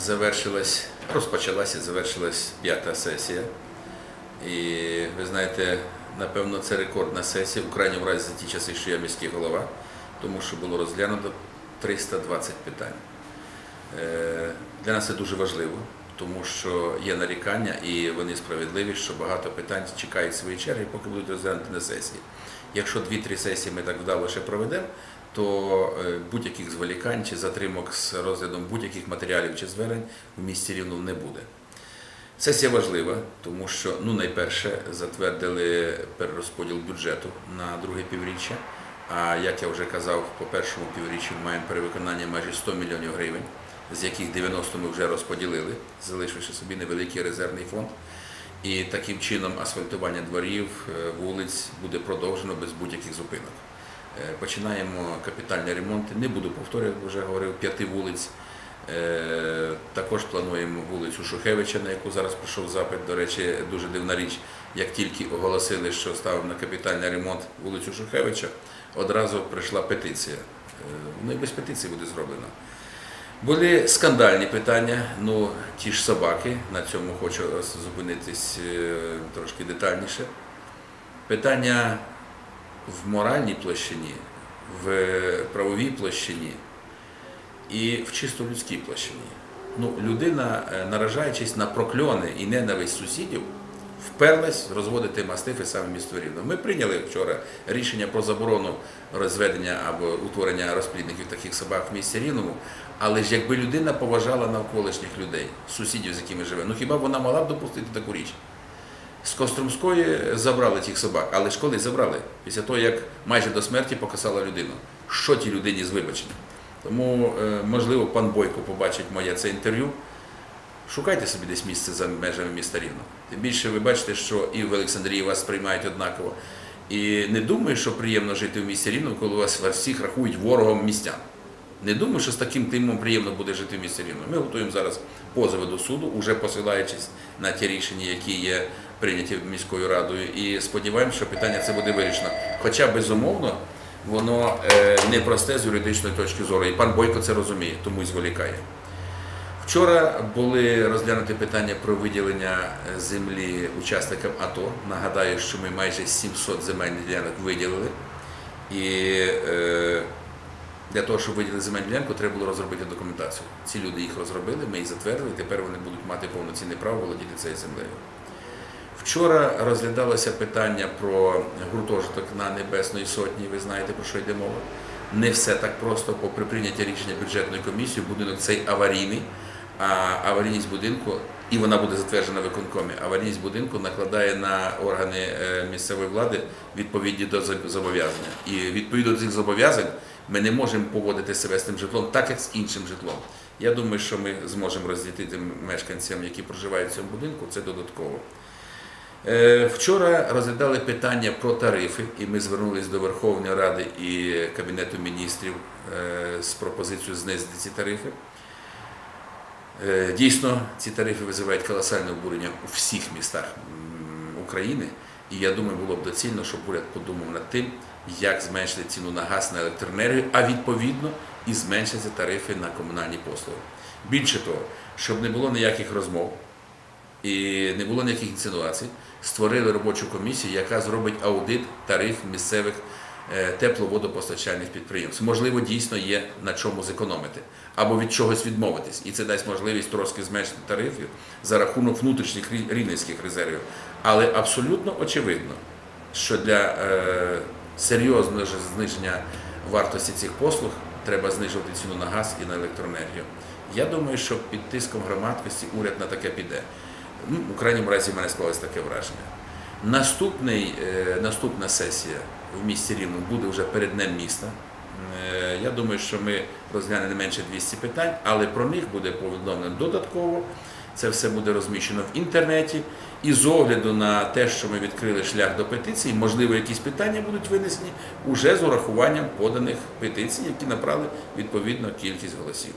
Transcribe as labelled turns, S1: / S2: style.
S1: завершилась, розпочалася і завершилась п'ята сесія. І ви знаєте, напевно, це рекордна сесія, у крайньому разі за ті часи, що я міський голова, тому що було розглянуто 320 питань. Е, Для нас це дуже важливо, тому що є нарікання і вони справедливі, що багато питань чекають свої черги, поки будуть розглянути на сесії. Якщо 2-3 сесії ми так вдало ще проведемо, то е, будь-яких зволікань чи затримок з розглядом будь-яких матеріалів чи звернень в місті Рівно не буде. Сесія важлива, тому що ну найперше затвердили перерозподіл бюджету на друге півріччя. А як я вже казав, по першому півріччю ми маємо перевиконання майже 100 мільйонів гривень, з яких 90 ми вже розподілили, залишивши собі невеликий резервний фонд. І таким чином асфальтування дворів, е, вулиць буде продовжено без будь-яких зупинок. Е, Починаємо капітальні ремонти. Не буду повторювати, вже говорив, п'яти вулиць. Е, Також плануємо вулицю Шухевича, на яку зараз прийшов запит. До речі, дуже дивна річ. Як тільки оголосили, що ставимо на капітальний ремонт вулицю Шухевича, одразу прийшла петиція. Е, Ну і без петиції буде зроблено. Були скандальні питання, ну ті ж собаки, на цьому хочу зупинитись трошки детальніше. Питання в моральній площині, в правовій площині і в чисто людській площині. Ну, людина, е, наражаючись на прокльони і ненависть сусідів, вперлась розводити мастифи саме місто Рівно. Ми прийняли вчора рішення про заборону розведення або утворення розплідників таких собак в місті Рівному. Але ж якби людина поважала навколишніх людей, сусідів, з якими живе, ну хіба вона могла б допустити таку річ? З Костромської забрали тих собак, але ж коли забрали? Після того, як майже до смерті покасала людину. Що тій людині з вибаченням? Тому, е, можливо, пан Бойко побачить моє це інтерв'ю. Шукайте собі десь місце за межами міста Рівно. Тим більше ви бачите, що і в Олександрії вас сприймають однаково. І не думаю, що приємно жити в місті Рівно, коли вас всіх рахують ворогом містян. Не думаю, що з таким тимом приємно буде жити в місті Рівно. Ми готуємо зараз позови до суду, уже посилаючись на ті рішення, які є прийняті міською радою, і сподіваємося, що питання це буде вирішено. Хоча безумовно воно е, непросте з юридичної точки зору, і пан Бойко це розуміє, тому і зволікає. Вчора були розглянуті питання про виділення е, землі учасникам АТО. Нагадаю, що ми майже 700 земельних ділянок виділили. І е, для того, щоб виділити земельну ділянку, треба було розробити документацію. Ці люди їх розробили, ми їх затвердили, тепер вони будуть мати повноцінне право володіти цією землею. Вчора розглядалося питання про гуртожиток на Небесної Сотні, ви знаєте, про що йде мова. Не все так просто, попри прийняття рішення бюджетної комісії, будинок цей аварійний, а аварійність будинку, і вона буде затверджена виконкомі, аварійність будинку накладає на органи е, місцевої влади відповідні до зоб- зобов'язання. І відповідно до цих зобов'язань ми не можемо поводити себе з тим житлом, так як з іншим житлом. Я думаю, що ми зможемо розділити мешканцям, які проживають в цьому будинку, це додатково. Е, Вчора розглядали питання про тарифи, і ми звернулися до Верховної Ради і Кабінету міністрів е, з пропозицією знизити ці тарифи. Е, Дійсно, ці тарифи визивають колосальне обурення у всіх містах України. І я думаю, було б доцільно, щоб уряд подумав над тим, як зменшити ціну на газ на електроенергію, а відповідно і зменшити тарифи на комунальні послуги. Більше того, щоб не було ніяких розмов і не було ніяких інсинуацій, створили робочу комісію, яка зробить аудит тариф місцевих е, тепловодопостачальних підприємств. Можливо, дійсно є на чому зекономити або від чогось відмовитись, і це дасть можливість трошки зменшити тарифи за рахунок внутрішніх рі- рівненських резервів. Але абсолютно очевидно, що для е, серйозного зниження вартості цих послуг треба знижувати ціну на газ і на електроенергію. Я думаю, що під тиском громадськості уряд на таке піде. Ну, у крайньому разі в мене склалось таке враження. Наступний, е, наступна сесія в місті Рівно буде вже перед Днем міста. Е, Я думаю, що ми розглянемо не менше 200 питань, але про них буде повідомлено додатково. Це все буде розміщено в інтернеті. І з огляду на те, що ми відкрили шлях до петиції, можливо, якісь питання будуть винесені уже з урахуванням поданих петицій, які набрали відповідну кількість голосів.